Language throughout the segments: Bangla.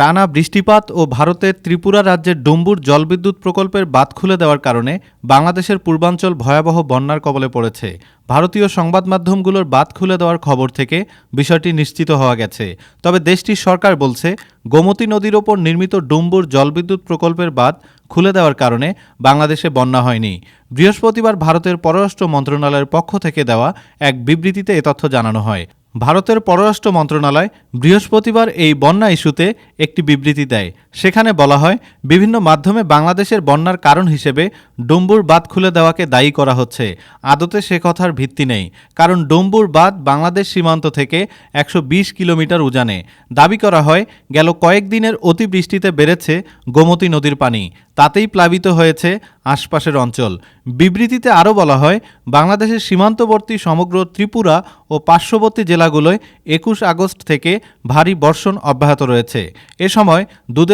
টানা বৃষ্টিপাত ও ভারতের ত্রিপুরা রাজ্যের ডুম্বুর জলবিদ্যুৎ প্রকল্পের বাদ খুলে দেওয়ার কারণে বাংলাদেশের পূর্বাঞ্চল ভয়াবহ বন্যার কবলে পড়েছে। ভারতীয় সংবাদ মাধ্যমগুলোর বাদ খুলে দেওয়ার খবর থেকে বিষয়টি নিশ্চিত হওয়া গেছে। তবে দেশটির সরকার বলছে, গোমতী নদীর ওপর নির্মিত ডুম্বুর জলবিদ্যুৎ প্রকল্পের বাদ খুলে দেওয়ার কারণে বাংলাদেশে বন্যা হয়নি। বৃহস্পতিবার ভারতের পররাষ্ট্র মন্ত্রণালয়ের পক্ষ থেকে দেওয়া এক বিবৃতিতে এ তথ্য জানানো হয়। ভারতের পররাষ্ট্র মন্ত্রণালয় বৃহস্পতিবার এই বন্যা ইস্যুতে একটি বিবৃতি দেয়। সেখানে বলা হয়, বিভিন্ন মাধ্যমে বাংলাদেশের বন্যার কারণ হিসেবে ডুম্বুর বাঁধ খুলে দেওয়াকে দায়ী করা হচ্ছে। আদতে সে কথার ভিত্তি নেই, কারণ ডুম্বুর বাঁধ বাংলাদেশ সীমান্ত থেকে একশো বিশ কিলোমিটার উজানে। দাবি করা হয়, গেল কয়েকদিনের অতিবৃষ্টিতে বেড়েছে গোমতী নদীর পানি, তাতেই প্লাবিত হয়েছে আশপাশের অঞ্চল। বিবৃতিতে আরও বলা হয়, বাংলাদেশের সীমান্তবর্তী সমগ্র ত্রিপুরা ও পার্শ্ববর্তী জেলাগুলোয় একুশ আগস্ট থেকে ভারী বর্ষণ অব্যাহত রয়েছে। এ সময়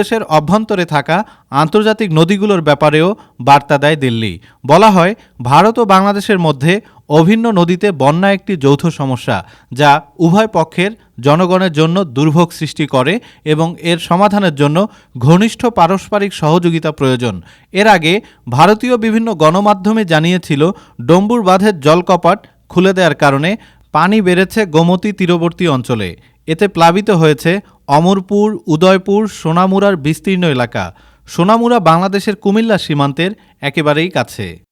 দুদেশের অভ্যন্তরে থাকা আন্তর্জাতিক নদীগুলোর ব্যাপারেও বার্তা দেয় দিল্লি। বলা হয়, ভারত ও বাংলাদেশের মধ্যে অভিন্ন নদীতে বন্যা একটি যৌথ সমস্যা, যা উভয় পক্ষের জনগণের জন্য দুর্ভোগ সৃষ্টি করে এবং এর সমাধানের জন্য ঘনিষ্ঠ পারস্পরিক সহযোগিতা প্রয়োজন। এর আগে ভারতীয় বিভিন্ন গণমাধ্যমে জানিয়েছিল, ডম্বুর বাঁধের জলকপাট খুলে দেওয়ার কারণে পানি বেড়েছে গোমতী তীরবর্তী অঞ্চলে। এতে প্লাবিত হয়েছে অমরপুর উদয়পুর সোনামুরার বিস্তীর্ণ এলাকা। সোনামুরা বাংলাদেশের কুমিল্লা সীমান্তের একেবারেই কাছে।